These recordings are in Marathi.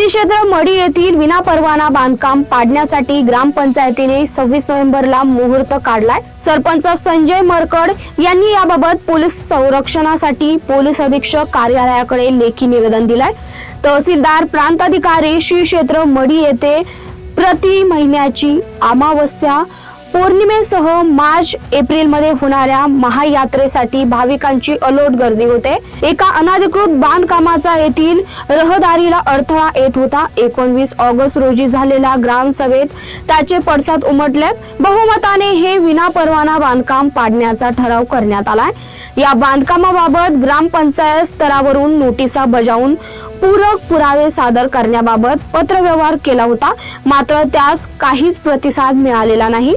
कृषी क्षेत्र मडी येथील विनापरवाना बांधकाम पाडण्यासाठी ग्रामपंचायतीने सव्वीस नोव्हेंबरला मुहूर्त काढलाय. सरपंच संजय मरकड यांनी याबाबत पोलीस संरक्षणासाठी पोलीस अधीक्षक कार्यालयाकडे लेखी निवेदन दिलंय. तहसीलदार प्रांताधिकारी श्री क्षेत्र मडी येथे प्रति महिन्याची अमावस्या पौर्णिमेसह मार्च एप्रिलमध्ये होणाऱ्या महायात्रेसाठी भाविकांची अलोट गर्दी होते. एका अनधिकृत बांधकामाचा येथील रहदारीला अडथळा येत होता. एकोणवीस ऑगस्ट रोजी झालेल्या ग्रामसभेत त्याचे पडसाद उमटलेत बहुमताने हे विनापरवाना बांधकाम पाडण्याचा ठराव करण्यात आलाय. या बांधकामाबाबत ग्रामपंचायत स्तरावरून नोटिसा बजावून पूरक पुरावे सादर करण्याबाबत पत्रव्यवहार केला होता. मात्र त्यास काहीच प्रतिसाद मिळालेला नाही.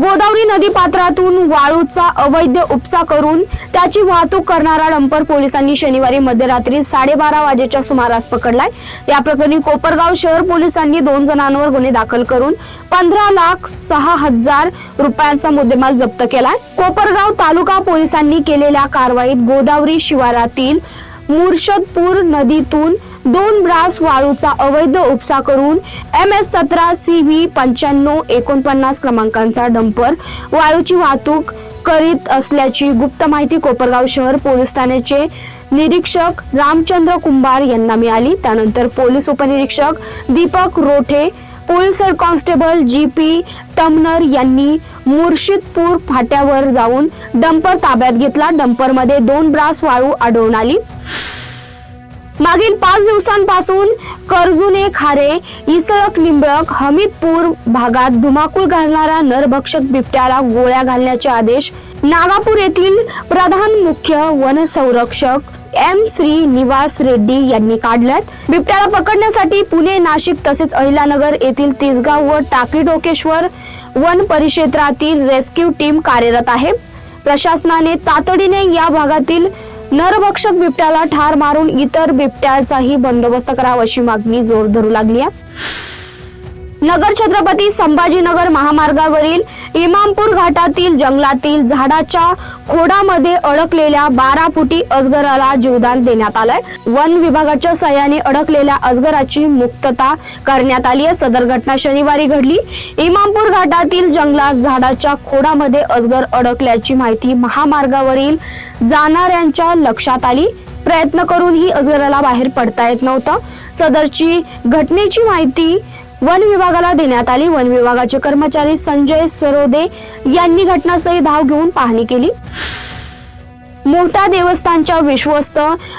गोदावरी नदी पात्रातून वाळूचा अवैध उपसा करून त्याची वाहतूक करणारा डंपर पोलिसांनी शनिवारी मध्यरात्री साडेबारा वाजेच्या सुमारास पकडलाय. या प्रकरणी कोपरगाव शहर पोलिसांनी दोन जणांवर गुन्हे दाखल करून पंधरा लाख सहा हजार रुपयांचा मुद्देमाल जप्त केलाय. कोपरगाव तालुका पोलिसांनी केलेल्या कारवाईत गोदावरी शिवारातील मुर्शदपूर नदीतून दोन ब्रास वाळूचा अवैध उपसा करून एम एस सतरा सी व्ही पंच्याण्णव एकोणपन्नास क्रमांकांचा डंपर वाळूची वाहतूक करीत असल्याची गुप्त माहिती कोपरगाव शहर पोलीस ठाण्याचे निरीक्षक रामचंद्र कुंभार यांना मिळाली. त्यानंतर पोलीस उपनिरीक्षक Deepak Rothe police head constable G P Tamnar यांनी मुर्शिदपूर फाट्यावर जाऊन डंपर ताब्यात घेतला. डंपरमध्ये दोन ब्रास वाळू आढळून आली. मागील पाच दिवसांपासून कर्जुने खारे इसळक निंबळक हमीदपूर भागात धुमाकूळ घालणारा नरभक्षक बिबट्याला गोळ्या घालण्याचे आदेश नागापूर येथील प्रधान मुख्य वन संरक्षक एम श्री निवास रेड्डी यांनी काढल्यात. बिबट्याला पकडण्यासाठी पुणे नाशिक तसेच अहिलानगर येथील तिसगाव व टाकळी डोकेश्वर वन परिक्षेत्रातील रेस्क्यू टीम कार्यरत आहे. प्रशासनाने तातडीने या भागातील नरभक्षक बिबट्याला ठार मारून इतर बिबट्याचाही बंदोबस्त करावा अशी मागणी जोर धरू लागली आहे. नगर छत्रपती संभाजीनगर महामार्गावरील इमामपूर घाटातील जंगलातील झाडाच्या खोडामध्ये अडकलेल्या बारा फुटी अजगराला जीवदान देण्यात आलंय. वन विभागाच्या सहाय्याने अडकलेल्या अजगराची मुक्तता करण्यात आली आहे. सदर घटना शनिवारी घडली. इमामपूर घाटातील जंगलात झाडाच्या खोडामध्ये अजगर अडकल्याची माहिती महामार्गावरील जाणाऱ्यांच्या लक्षात आली. प्रयत्न करूनही अजगराला बाहेर पडता येत नव्हतं. सदरची घटनेची माहिती वन विभागाला देण्यात आली. वन विभागाचे कर्मचारी संजय सरोदे यांनी घटनास्थळी धाव घेऊन पाहणी केली. मोठा देवस्थानच्या विश्वस्त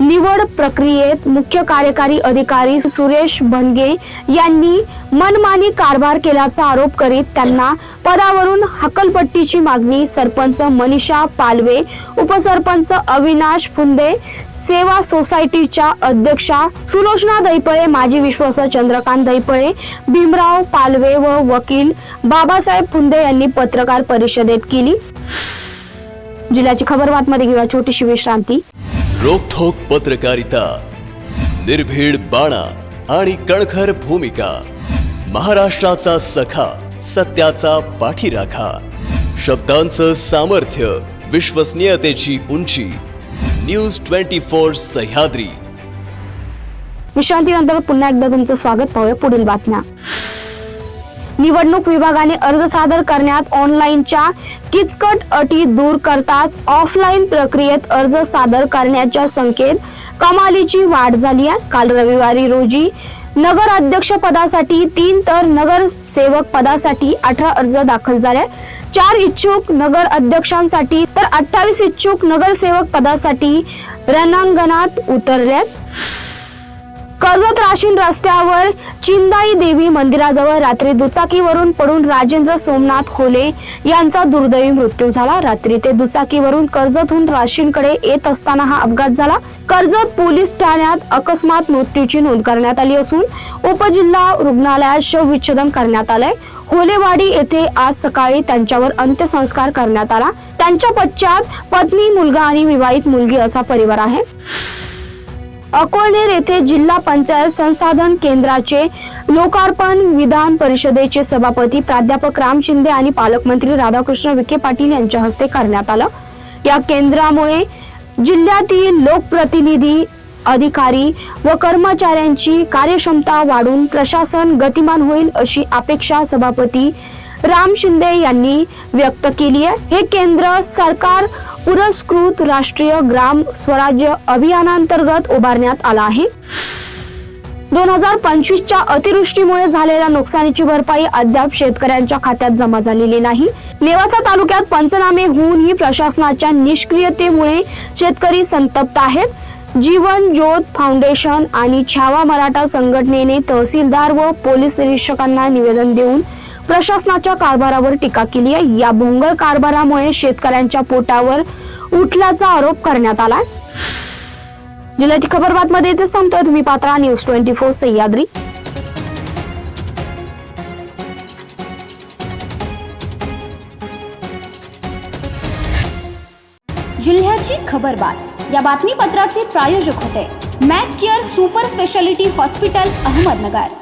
निवड प्रक्रियेत मुख्य कार्यकारी अधिकारी सुरेश भनगे यांनी मनमानी कारभार केल्याचा आरोप करीत त्यांना पदावरून हकलपट्टीची मागणी सरपंच मनीषा पालवे उपसरपंच अविनाश फुंदे सेवा सोसायटीच्या अध्यक्षा सुलोचना दैपळे माजी विश्वास चंद्रकांत दैपळे भीमराव पालवे व वकील बाबासाहेब फुंदे यांनी पत्रकार परिषदेत केली. जिल्ह्याची खबर बातमध्ये घेऊया. छोटीशी विश्रांती. रोखोक पत्रकारिता निर्भीड बाणा आणि कणखर भूमिका महाराष्ट्राचा सखा सत्याचा पाठीराखा शब्दांचं सामर्थ्य विश्वसनीयतेची उंची न्यूज ट्वेंटी फोर सह्याद्री. विश्रांतीनंतर पुन्हा एकदा तुमचं स्वागत. पाहूया पुढील बातम्या. निवडणूक विभागाने अर्ज सादर करण्यात ऑनलाईनच्या किचकट अटी दूर करताच ऑफलाईन प्रक्रियेत अर्ज सादर करण्याच्या संख्येत कमालीची वाढ झाली आहे. काल रविवारी रोजी नगर अध्यक्ष पदासाठी तीन तर नगरसेवक पदासाठी अठरा अर्ज दाखल झाले. चार इच्छुक नगर अध्यक्षांसाठी तर अठ्ठावीस इच्छुक नगरसेवक पदासाठी रणांगणात उतरल्यात कर्जत राशीन रस्त्यावर चिंदाई देवी मंदिराजवळ रात्री दुचाकीवरून पडून राजेंद्र सोमनाथ खोले यांचा दुर्दैवी मृत्यू झाला. रात्री ते दुचाकीवरून कर्जतहून राशींकडे येत असताना हा अपघात झाला. कर्जत पोलीस ठाण्यात अकस्मात मृत्यूची नोंद करण्यात आली असून उपजिल्हा रुग्णालयात शवविच्छेदन करण्यात आलंय. होलेवाडी येथे आज सकाळी त्यांच्यावर अंत्यसंस्कार करण्यात आला. त्यांच्या पश्चात पत्नी मुलगा आणि विवाहित मुलगी असा परिवार आहे. अकोलनेर येथे जिल्हा पंचायत संसाधन केंद्राचे लोकार्पण विधान परिषदेचे सभापती प्राध्यापक राम शिंदे आणि पालकमंत्री राधाकृष्ण विखे पाटील यांच्या हस्ते करण्यात आलं. या केंद्रामुळे जिल्ह्यातील लोकप्रतिनिधी अधिकारी व कर्मचाऱ्यांची कार्यक्षमता वाढून प्रशासन गतिमान होईल अशी अपेक्षा सभापती राम शिंदे यांनी व्यक्त केली आहे. हे केंद्र सरकार पुरस्कृत राष्ट्रीय ग्राम स्वराज्य अभियानांतर्गत उभारण्यात आला आहे. दोन हजार पंचवीसच्या अतिवृष्टीमुळे झालेल्या नुकसानीची भरपाई अद्याप शेतकऱ्यांच्या खात्यात जमा झालेली नाही. नेवासा तालुक्यात पंचनामे होऊनही प्रशासनाच्या निष्क्रियतेमुळे शेतकरी संतप्त आहेत. जीवन ज्योत फाउंडेशन आणि छावा मराठा संघटनेने तहसीलदार व पोलीस निरीक्षकांना निवेदन देऊन प्रशासनाच्या कारभारावर टीका केली आहे. या भोंगळ कारभारामुळे शेतकऱ्यांच्या पोटावर उठल्याचा आरोप करण्यात आलाय. जिल्ह्याची खबर बातमध्ये इथे संपतोय तुम्ही पात्रा न्यूज ट्वेंटी फोर सह्याद्री. जिल्ह्याची खबरबात या बातमीपत्राचे प्रायोजक होते. Mac care super speciality hospital Ahmednagar.